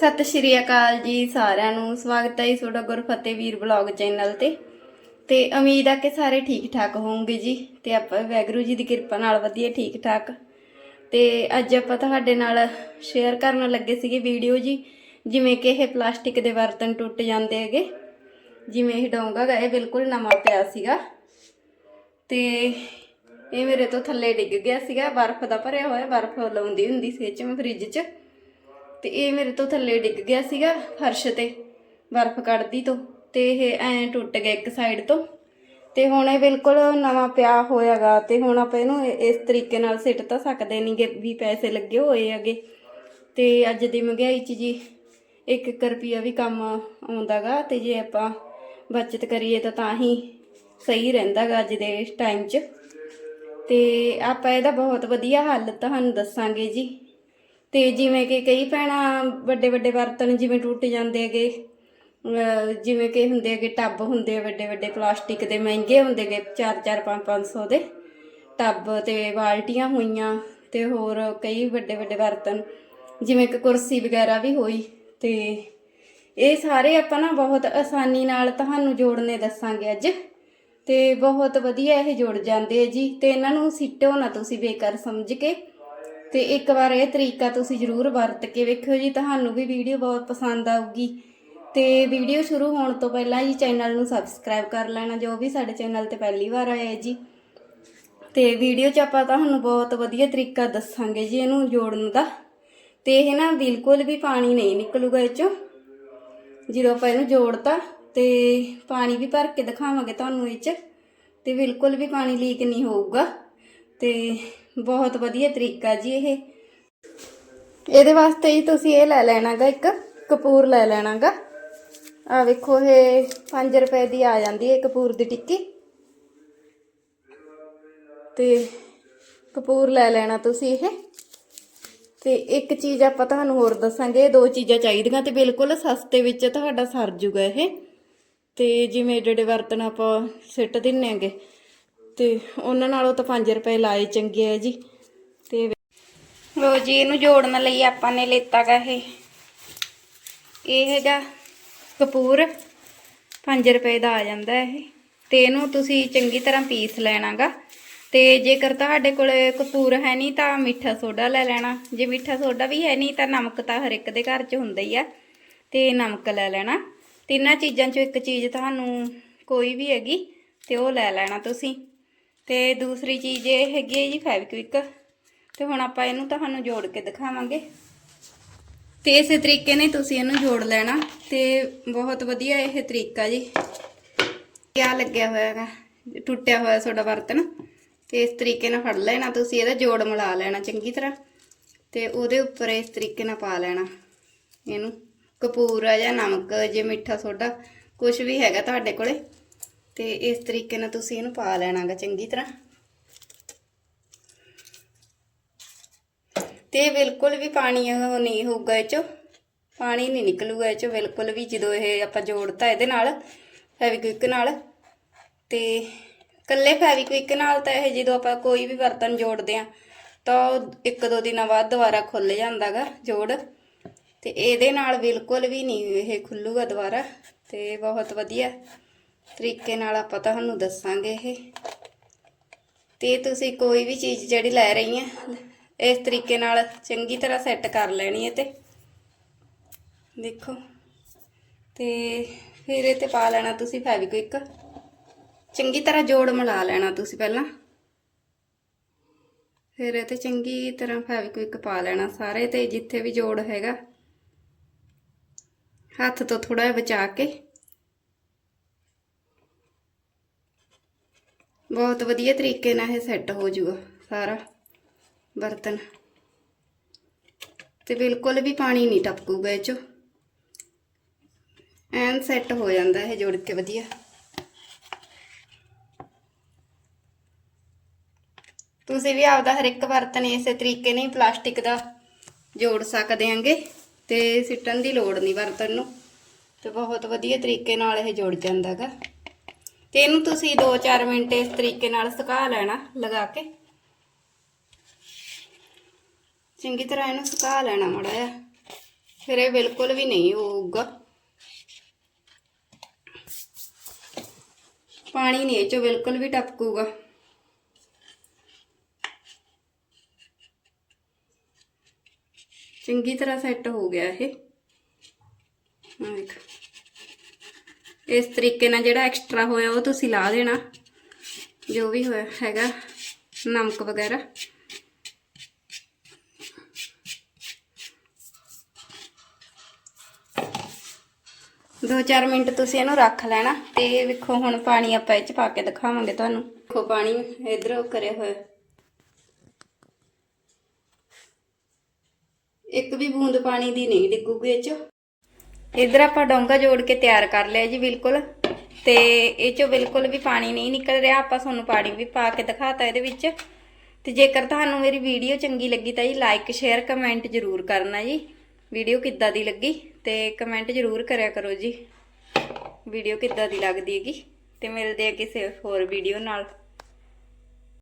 ਸਤਿ ਸ਼੍ਰੀ ਅਕਾਲ ਜੀ ਸਾਰਿਆਂ ਨੂੰ। ਸਵਾਗਤ ਹੈ ਜੀ ਤੁਹਾਡਾ ਗੁਰਫਤਿਹ ਵੀਰ ਬਲੌਗ ਚੈਨਲ ਤੇ। ਤੇ ਉਮੀਦ ਆ ਕਿ ਸਾਰੇ ਠੀਕ ਠਾਕ ਹੋਵੋਗੇ ਜੀ ਤੇ ਆਪਾਂ ਵੀ ਵਾਹਿਗੁਰੂ ਜੀ ਦੀ ਕਿਰਪਾ ਨਾਲ ਵਧੀਆ ਠੀਕ ਠਾਕ ਤੇ ਅੱਜ ਆਪਾਂ ਤੁਹਾਡੇ ਨਾਲ ਸ਼ੇਅਰ ਕਰਨ ਲੱਗੇ ਸੀਗੇ ਵੀਡੀਓ ਜੀ, ਜਿਵੇਂ ਕਿ ਇਹ ਪਲਾਸਟਿਕ ਦੇ ਬਰਤਨ ਟੁੱਟ ਜਾਂਦੇ ਹੈਗੇ। ਜਿਵੇਂ ਇਹ ਡੋਂਗਾ ਗਾ, ਇਹ ਬਿਲਕੁਲ ਨਵਾਂ ਪਿਆ ਸੀਗਾ। ਤੇ ਇਹ ਮੇਰੇ ਤੋਂ ਥੱਲੇ ਡਿੱਗ ਗਿਆ ਸੀਗਾ, ਬਰਫ਼ ਦਾ ਭਰਿਆ ਹੋਇਆ, ਬਰਫ਼ ਲਾਉਂਦੀ ਹੁੰਦੀ ਸੀ ਇਹ ਚ, ਮੈਂ ਫ੍ਰਿਜ 'ਚ। ਤੇ ਇਹ ਮੇਰੇ ਤੋਂ ਥੱਲੇ ਡਿੱਗ ਗਿਆ ਸੀਗਾ ਫਰਸ਼ ਤੇ, ਬਰਫ਼ ਕੱਢਦੀ ਤੋਂ, ਤੇ ਇਹ ਐਂ ਟੁੱਟ ਗਿਆ ਇੱਕ ਸਾਈਡ ਤੋਂ। ਤੇ ਹੁਣ ਇਹ ਬਿਲਕੁਲ ਨਵਾਂ ਪਿਆ ਹੋਇਆਗਾ ਤੇ ਹੁਣ ਆਪਾਂ ਇਹਨੂੰ ਇਸ ਤਰੀਕੇ ਨਾਲ ਸਿੱਟ ਤਾਂ ਸਕਦੇ ਨਹੀਂਗੇ ਵੀ ਪੈਸੇ ਲੱਗੇ ਹੋਏ ਹੈਗੇ। ਤੇ ਅੱਜ ਦੀ ਮਹਿੰਗਾਈ 'ਚ ਜੀ 1 ਰੁਪਿਆ ਵੀ ਕੰਮ ਆਉਂਦਾਗਾ ਤੇ ਜੇ ਆਪਾਂ ਬਚਤ ਕਰੀਏ ਤਾਂ ਤਾਂ ਹੀ ਸਹੀ ਰਹਿੰਦਾਗਾ ਅੱਜ ਦੇ ਟਾਈਮ 'ਚ। ਤੇ ਆਪਾਂ ਇਹਦਾ ਬਹੁਤ ਵਧੀਆ ਹੱਲ ਤੁਹਾਨੂੰ ਦੱਸਾਂਗੇ ਜੀ। ਤੇ ਜਿਵੇਂ ਕਿ ਕਈ ਭੈਣਾਂ ਵੱਡੇ ਵੱਡੇ ਬਰਤਨ ਜਿਵੇਂ ਟੁੱਟ ਜਾਂਦੇ ਹੈਗੇ ਜਿਵੇਂ ਕਿ ਹੁੰਦੇ ਹੈਗੇ ਟੱਬ ਹੁੰਦੇ ਆ ਵੱਡੇ ਵੱਡੇ, ਪਲਾਸਟਿਕ ਦੇ ਮਹਿੰਗੇ ਹੁੰਦੇ ਹੈਗੇ 4 4 5 500 ਦੇ ਟੱਬ ਤੇ ਬਾਲਟੀਆਂ ਹੋਈਆਂ ਤੇ ਹੋਰ ਕਈ ਵੱਡੇ ਵੱਡੇ ਬਰਤਨ, ਜਿਵੇਂ ਕਿ ਕੁਰਸੀ ਵਗੈਰਾ ਵੀ ਹੋਈ ਤੇ ਇਹ ਸਾਰੇ ਆਪਾਂ ਨਾ ਬਹੁਤ ਆਸਾਨੀ ਨਾਲ ਤੁਹਾਨੂੰ ਜੋੜਨੇ ਦੱਸਾਂਗੇ ਅੱਜ ਤੇ ਬਹੁਤ ਵਧੀਆ ਇਹ ਜੁੜ ਜਾਂਦੇ ਆ ਜੀ ਤੇ ਇਹਨਾਂ ਨੂੰ ਸਿੱਟੋ ਨਾ ਤੁਸੀਂ ਬੇਕਾਰ ਸਮਝ ਕੇ। ਤੇ ਇੱਕ ਵਾਰ ਇਹ ਤਰੀਕਾ ਤੁਸੀਂ ਜ਼ਰੂਰ ਵਰਤ ਕੇ ਵੇਖਿਓ ਜੀ, ਤੁਹਾਨੂੰ ਵੀ ਵੀਡੀਓ ਬਹੁਤ ਪਸੰਦ ਆਊਗੀ। ਤੇ ਵੀਡੀਓ ਸ਼ੁਰੂ ਹੋਣ ਤੋਂ ਪਹਿਲਾਂ ਜੀ ਚੈਨਲ ਨੂੰ ਸਬਸਕ੍ਰਾਈਬ ਕਰ ਲੈਣਾ, ਜੋ ਵੀ ਸਾਡੇ ਚੈਨਲ ਤੇ ਪਹਿਲੀ ਵਾਰ ਆਏ ਜੀ। ਤੇ ਵੀਡੀਓ 'ਚ ਆਪਾਂ ਤੁਹਾਨੂੰ ਬਹੁਤ ਵਧੀਆ ਤਰੀਕਾ ਦੱਸਾਂਗੇ ਜੀ ਇਹਨੂੰ ਜੋੜਨ ਦਾ। ਤੇ ਇਹ ਨਾ ਬਿਲਕੁਲ ਵੀ ਪਾਣੀ ਨਹੀਂ ਨਿਕਲੂਗਾ ਇਹ 'ਚੋਂ। ਜਦੋਂ ਆਪਾਂ ਇਹਨੂੰ ਜੋੜਤਾ ਤੇ ਪਾਣੀ ਵੀ ਭਰ ਕੇ ਦਿਖਾਵਾਂਗੇ ਤੁਹਾਨੂੰ ਇਹ 'ਚ, ਤੇ ਬਿਲਕੁਲ ਵੀ ਪਾਣੀ ਲੀਕ ਨਹੀਂ ਹੋਊਗਾ। ਤੇ ਬਹੁਤ ਵਧੀਆ ਤਰੀਕਾ ਜੀ ਇਹ। ਇਹਦੇ ਵਾਸਤੇ ਜੀ ਤੁਸੀਂ ਇਹ ਲੈ ਲੈਣਾਗਾ, ਇੱਕ ਕਪੂਰ ਲੈ ਲੈਣਾਗਾ। ਆ ਵੇਖੋ ਇਹ 5 ਰੁਪਏ ਦੀ ਆ ਜਾਂਦੀ ਹੈ ਕਪੂਰ ਦੀ ਟਿੱਕੀ। ਤੇ ਕਪੂਰ ਲੈ ਲੈਣਾ ਤੁਸੀਂ ਇਹ। ਤੇ ਇੱਕ ਚੀਜ਼ ਆਪਾਂ ਤੁਹਾਨੂੰ ਹੋਰ ਦੱਸਾਂਗੇ, ਇਹ ਦੋ ਚੀਜ਼ਾਂ ਚਾਹੀਦੀਆਂ ਤੇ ਬਿਲਕੁਲ ਸਸਤੇ ਵਿੱਚ ਤੁਹਾਡਾ ਸਰ ਜੂਗਾ ਇਹ। ਤੇ ਜਿਵੇਂ ਏਡੇ ਬਰਤਨ ਆਪਾਂ ਸਿੱਟ ਦਿੰਨੇ ਆਂਗੇ ਤੇ ਉਹਨਾਂ ਨਾਲੋਂ ਤਾਂ 5 ਰੁਪਏ ਲਾਏ ਚੰਗੇ ਆ ਜੀ। ਤੇ ਲੋ ਜੀ, ਇਹਨੂੰ ਜੋੜਨ ਲਈ ਆਪਾਂ ਨੇ ਲੇਤਾ ਗਾ ਇਹ। ਇਹ ਹੈਗਾ ਕਪੂਰ। 5 ਰੁਪਏ ਦਾ ਆ ਜਾਂਦਾ ਇਹ। ਤੇ ਇਹਨੂੰ ਤੁਸੀਂ ਚੰਗੀ ਤਰ੍ਹਾਂ ਪੀਸ ਲੈਣਾਗਾ ਤੇ ਜੇਕਰ ਤੁਹਾਡੇ ਕੋਲ ਕਪੂਰ ਹੈ ਨਹੀਂ ਤਾਂ ਮਿੱਠਾ ਸੋਡਾ ਲੈ ਲੈਣਾ। ਜੇ ਮਿੱਠਾ ਸੋਡਾ ਵੀ ਹੈ ਨਹੀਂ ਤਾਂ ਨਮਕ ਤਾਂ ਹਰ ਇੱਕ ਦੇ ਘਰ 'ਚ ਹੁੰਦਾ ਹੀ ਆ। ਤੇ ਨਮਕ ਲੈ ਲੈਣਾ। ਤਿੰਨਾਂ ਚੀਜ਼ਾਂ 'ਚੋਂ ਇੱਕ ਚੀਜ਼ ਤੁਹਾਨੂੰ ਕੋਈ ਵੀ ਹੈਗੀ ਤੇ ਉਹ ਲੈ ਲੈਣਾ ਤੁਸੀਂ। ਤੇ ਦੂਸਰੀ ਚੀਜ਼ ਇਹ ਹੈਗੀ ਹੈ ਜੀ ਫੈਵਿਕਵਿਕ ਤੇ ਹੁਣ ਆਪਾਂ ਇਹਨੂੰ ਤੁਹਾਨੂੰ ਜੋੜ ਕੇ ਦਿਖਾਵਾਂਗੇ। ਤੇ ਇਸੇ ਤਰੀਕੇ ਨਾਲ ਤੁਸੀਂ ਇਹਨੂੰ ਜੋੜ ਲੈਣਾ। ਤੇ ਬਹੁਤ ਵਧੀਆ ਇਹ ਤਰੀਕਾ ਜੀ। ਕਿਆ ਲੱਗਿਆ ਹੋਇਆ ਹੈਗਾ। ਟੁੱਟਿਆ ਹੋਇਆ ਤੁਹਾਡਾ ਬਰਤਨ। ਤੇ ਇਸ ਤਰੀਕੇ ਨਾਲ ਫੜ ਲੈਣਾ ਤੁਸੀਂ, ਇਹਦਾ ਜੋੜ ਮਿਲਾ ਲੈਣਾ ਚੰਗੀ ਤਰ੍ਹਾਂ। ਤੇ ਉਹਦੇ ਉੱਪਰ ਇਸ ਤਰੀਕੇ ਨਾਲ ਪਾ ਲੈਣਾ ਇਹਨੂੰ। ਕਪੂਰ ਆ ਜਾਂ ਨਮਕ, ਜੇ ਮਿੱਠਾ ਸੋਡਾ ਕੁਝ ਵੀ ਹੈਗਾ ਤੁਹਾਡੇ ਕੋਲੇ। ਤੇ ਇਸ ਤਰੀਕੇ ਨਾਲ ਤੁਸੀਂ ਇਹਨੂੰ ਪਾ ਲੈਣਾਗਾ ਚੰਗੀ ਤਰ੍ਹਾਂ। ਤੇ ਬਿਲਕੁਲ ਵੀ ਪਾਣੀ ਉਹ ਨਹੀਂ ਹੋਊਗਾ ਇਹ ਚੋਂ। ਪਾਣੀ ਨਹੀਂ ਨਿਕਲੂਗਾ ਇਹ ਚੋਂ ਬਿਲਕੁਲ ਵੀ ਜਦੋਂ ਇਹ ਆਪਾਂ ਜੋੜਤਾ ਇਹਦੇ ਨਾਲ, ਫੈਵਿਕਵਿਕ ਨਾਲ। ਤੇ ਕੱਲੇ ਫੈਵਿਕਵਿਕ ਨਾਲ ਤਾਂ ਇਹ ਜਦੋਂ ਆਪਾਂ ਕੋਈ ਵੀ ਬਰਤਨ ਜੋੜਦੇ ਆ ਤਾਂ ਉਹ ਇੱਕ ਦੋ ਦਿਨਾਂ ਬਾਅਦ ਦੁਬਾਰਾ ਖੁੱਲ ਜਾਂਦਾਗਾ ਜੋੜ। ਤੇ ਇਹਦੇ ਨਾਲ ਬਿਲਕੁਲ ਵੀ ਨਹੀਂ ਇਹ ਖੁੱਲੂਗਾ ਦੁਬਾਰਾ, ਤੇ ਬਹੁਤ ਵਧੀਆ। ਤਰੀਕੇ ਨਾਲ ਆਪਾਂ ਤੁਹਾਨੂੰ ਦੱਸਾਂਗੇ ਇਹ। ਤੇ ਤੁਸੀਂ ਕੋਈ ਵੀ ਚੀਜ਼ ਜਿਹੜੀ ਲੈ ਰਹੀ ਹੈ ਇਸ ਤਰੀਕੇ ਨਾਲ ਚੰਗੀ ਤਰ੍ਹਾਂ ਸੈੱਟ ਕਰ ਲੈਣੀ ਹੈ ਤੇ। ਦੇਖੋ। ਤੇ ਫਿਰ ਇਹ ਤੇ ਪਾ ਲੈਣਾ ਤੁਸੀਂ ਫੈਵਿਕਵਿਕ ਚੰਗੀ ਤਰ੍ਹਾਂ ਜੋੜ ਮਿਲਾ ਲੈਣਾ ਤੁਸੀਂ ਪਹਿਲਾਂ। ਫਿਰ ਇਹ ਤੇ ਚੰਗੀ ਤਰ੍ਹਾਂ ਫੈਵਿਕਵਿਕ ਪਾ ਲੈਣਾ ਸਾਰੇ ਤੇ ਜਿੱਥੇ ਵੀ ਜੋੜ ਹੈਗਾ। ਹੱਥ ਤੋਂ ਥੋੜਾ ਜਿਹਾ ਬਚਾ ਕੇ। ਬਹੁਤ ਵਧੀਆ ਤਰੀਕੇ ਨਾਲ ਇਹ ਸੈੱਟ ਹੋ ਜਾਊਗਾ ਸਾਰਾ ਬਰਤਨ। ਤੇ ਬਿਲਕੁਲ ਵੀ ਪਾਣੀ ਨਹੀਂ ਟਪਕੂਗਾ ਇਹ ਚੋਂ। ਐਨ ਸੈੱਟ ਹੋ ਜਾਂਦਾ ਇਹ ਜੋੜ ਕੇ ਵਧੀਆ। ਤੁਸੀਂ ਵੀ ਆਪਦਾ ਹਰ ਇੱਕ ਬਰਤਨ ਇਸੇ ਤਰੀਕੇ ਨਾਲ ਹੀ ਪਲਾਸਟਿਕ ਦਾ ਜੋੜ ਸਕਦੇ ਆਂਗੇ ਤੇ ਸਿੱਟਣ ਦੀ ਲੋੜ ਨਹੀਂ ਬਰਤਨ ਨੂੰ। ਤੇ ਬਹੁਤ ਵਧੀਆ ਤਰੀਕੇ ਨਾਲ ਇਹ ਜੁੜ ਜਾਂਦਾਗਾ। ਤੇ ਇਹਨੂੰ ਤੁਸੀਂ 2-4 ਮਿੰਟ ਇਸ ਤਰੀਕੇ ਨਾਲ ਸੁਕਾ ਲੈਣਾ ਲਗਾ ਕੇ। ਚੰਗੀ ਤਰ੍ਹਾਂ ਇਹਨੂੰ ਸੁਕਾ ਲੈਣਾ ਮੜਾ ਆ ਫਿਰ ਇਹ ਬਿਲਕੁਲ ਵੀ ਨਹੀਂ ਹੋਊਗਾ। ਪਾਣੀ ਨਹੀਂ ਇਹ ਚੋਂ ਬਿਲਕੁਲ ਵੀ ਟਪਕੂਗਾ। ਚੰਗੀ ਤਰ੍ਹਾਂ ਸੈੱਟ ਹੋ ਗਿਆ ਇਹ। ਆਹ ਇਸ ਤਰੀਕੇ ਨਾਲ ਜਿਹੜਾ ਐਕਸਟਰਾ ਹੋਇਆ ਉਹ ਤੁਸੀਂ ਲਾ ਦੇਣਾ, ਜੋ ਵੀ ਹੋਇਆ ਹੈਗਾ, ਨਮਕ ਵਗੈਰਾ। ਦੋ ਚਾਰ ਮਿੰਟ ਤੁਸੀਂ ਇਹਨੂੰ ਰੱਖ ਲੈਣਾ ਤੇ ਵੇਖੋ ਹੁਣ ਪਾਣੀ ਆਪਾਂ ਇਹ ਚ ਪਾ ਕੇ ਦਿਖਾਵਾਂਗੇ ਤੁਹਾਨੂੰ। ਵੇਖੋ ਪਾਣੀ ਇਧਰ ਕਰਿਆ ਹੋਇਆ। ਇੱਕ ਵੀ ਬੂੰਦ ਪਾਣੀ ਦੀ ਨਹੀਂ ਡਿੱਗੂਗੀ ਇਹ ਚ। ਇਧਰ ਆਪਾਂ ਡੋਂਗਾ ਜੋੜ ਕੇ ਤਿਆਰ ਕਰ ਲਿਆ ਜੀ ਬਿਲਕੁਲ। ਤੇ ਇਹ ਚੋਂ ਬਿਲਕੁਲ ਵੀ ਪਾਣੀ ਨਹੀਂ ਨਿਕਲ ਰਿਹਾ, ਆਪਾਂ ਤੁਹਾਨੂੰ ਪਾਣੀ ਵੀ ਪਾ ਕੇ ਦਿਖਾਤਾ ਇਹਦੇ ਵਿੱਚ। ਤੇ ਜੇਕਰ ਤੁਹਾਨੂੰ ਮੇਰੀ ਵੀਡੀਓ ਚੰਗੀ ਲੱਗੀ ਤਾਂ ਜੀ ਲਾਈਕ ਸ਼ੇਅਰ ਕਮੈਂਟ ਜ਼ਰੂਰ ਕਰਨਾ ਜੀ। ਵੀਡੀਓ ਕਿੱਦਾਂ ਦੀ ਲੱਗੀ? ਤੇ ਕਮੈਂਟ ਜ਼ਰੂਰ ਕਰਿਆ ਕਰੋ ਜੀ। ਵੀਡੀਓ ਕਿੱਦਾਂ ਦੀ ਲੱਗਦੀ ਹੈਗੀ? ਤੇ ਮਿਲਦੇ ਆ ਕਿਸੇ ਹੋਰ ਵੀਡੀਓ ਨਾਲ।